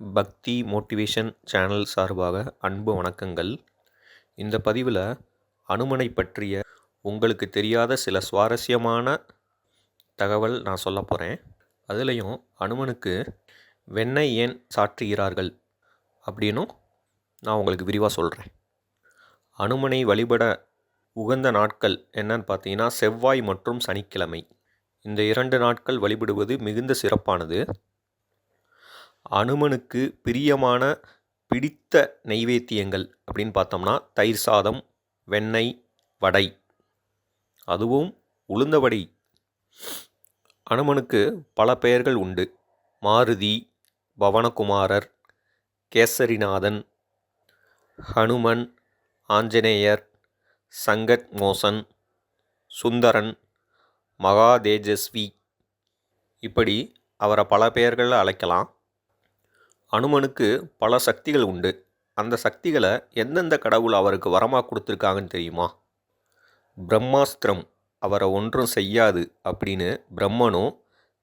பக்தி motivation channel சார்பாக அன்பு வணக்கங்கள். இந்த பதிவில் அனுமனை பற்றிய உங்களுக்கு தெரியாத சில சுவாரஸ்யமான தகவல் நான் சொல்ல போகிறேன் அதுலேயும் அனுமனுக்கு வெண்ணெய் ஏன் சாற்றுகிறார்கள்? அப்படின்னும் நான் உங்களுக்கு விரிவாக சொல்கிறேன் அனுமனை வழிபட உகந்த நாட்கள் என்னன்னு பார்த்தீங்கன்னா செவ்வாய் மற்றும் சனிக்கிழமை. இந்த இரண்டு நாட்கள் வழிபடுவது மிகுந்த சிறப்பானது. அனுமனுக்கு பிரியமான பிடித்த நெய்வேத்தியங்கள் அப்படின்னு பார்த்தோம்னா தயிர் சாதம் வெண்ணெய் வடை. அதுவும் உளுந்த வடை. அனுமனுக்கு பல பெயர்கள் உண்டு. மாருதி பவனகுமாரர் கேசரிநாதன் ஹனுமன் ஆஞ்சநேயர் சங்கத் மோசன் சுந்தரன் மகாதேஜஸ்வி. இப்படி அவரை பல பெயர்களில் அழைக்கலாம். அனுமனுக்கு பல சக்திகள் உண்டு. அந்த சக்திகளை எந்தெந்த கடவுள் அவருக்கு வரமாக கொடுத்துருக்காங்கன்னு தெரியுமா? பிரம்மாஸ்திரம் அவரை ஒன்றும் செய்யாது அப்படின்னு பிரம்மனும்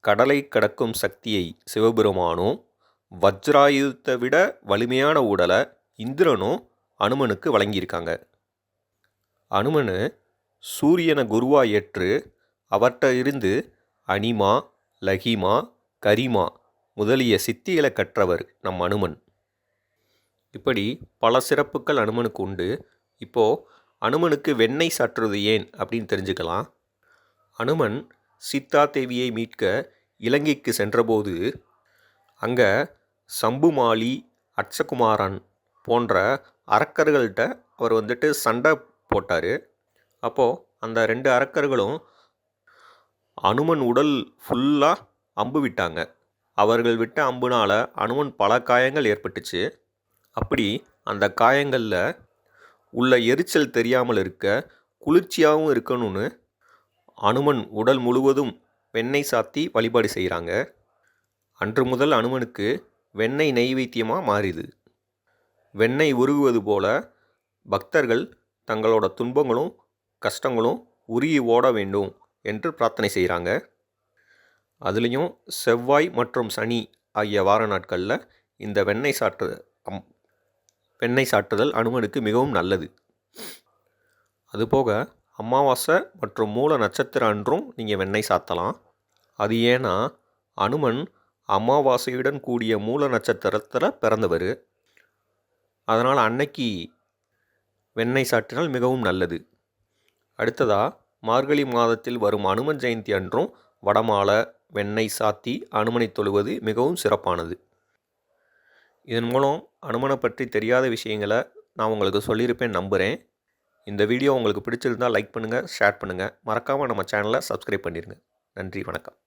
கடலை கடக்கும் சக்தியை சிவபெருமானும் வஜ்ராயுதத்தை விட வலிமையான உடலை இந்திரனும் அனுமனுக்கு வழங்கியிருக்காங்க. அனுமனு சூரியனை குருவா ஏற்று அவர்கிட்ட இருந்து அனிமா லஹிமா கரிமா முதலிய சித்திகளை கற்றவர் நம் அனுமன். இப்படி பல சிறப்புகள் அனுமனுக்கு உண்டு. இப்போது அனுமனுக்கு வெண்ணெய் சாற்றுவது ஏன் அப்படின்னு தெரிஞ்சுக்கலாம். அனுமன் சீதா தேவியை மீட்க இலங்கைக்கு சென்றபோது அங்கே சம்புமாலி அட்சகுமாரன் போன்ற அரக்கர்கள்ட்ட அவர் வந்துட்டு சண்டை போட்டார். அப்போது அந்த ரெண்டு அரக்கர்களும் அனுமன் உடல் ஃபுல்லாக அம்பு விட்டாங்க. அவர்கள் விட்ட அம்புனால் அனுமன் பல காயங்கள் ஏற்பட்டுச்சு. அப்படி அந்த காயங்களில் உள்ள எரிச்சல் தெரியாமல் இருக்க குளிர்ச்சியாகவும் இருக்கணும்னு அனுமன் உடல் முழுவதும் வெண்ணெய் சாத்தி வழிபாடு செய்கிறாங்க அன்று முதல் அனுமனுக்கு வெண்ணெய் நெய்வேத்தியமாக மாறிது வெண்ணெய் உருகுவது போல பக்தர்கள் தங்களோட துன்பங்களும் கஷ்டங்களும் உருகி ஓட வேண்டும் என்று பிரார்த்தனை செய்கிறாங்க அதுலேயும் செவ்வாய் மற்றும் சனி ஆகிய வார நாட்களில் இந்த வெண்ணெய் சாற்று அம் வெண்ணெய் சாற்றுதல் அனுமனுக்கு மிகவும் நல்லது. அதுபோக அமாவாசை மற்றும் மூல நட்சத்திரம் அன்றும் நீங்கள் வெண்ணெய் சாத்தலாம். அது ஏன்னா அனுமன் அமாவாசையுடன் கூடிய மூல நட்சத்திரத்தில் பிறந்தவர். அதனால் அன்னைக்கு வெண்ணெய் சாற்றினால் மிகவும் நல்லது. அடுத்ததாக மார்கழி மாதத்தில் வரும் அனுமன் ஜெயந்தி அன்றும் வடமாலை வெண்ணெய் சாத்தி அனுமனை தொழுவது மிகவும் சிறப்பானது. இதன் மூலம் அனுமனை பற்றி தெரியாத விஷயங்களை நான் உங்களுக்கு சொல்லியிருப்பேன் நம்புகிறேன் இந்த வீடியோ உங்களுக்கு பிடிச்சிருந்தால் லைக் பண்ணுங்கள் ஷேர் பண்ணுங்கள் மறக்காமல் நம்ம சேனலை சப்ஸ்கிரைப் பண்ணிடுங்க நன்றி வணக்கம்.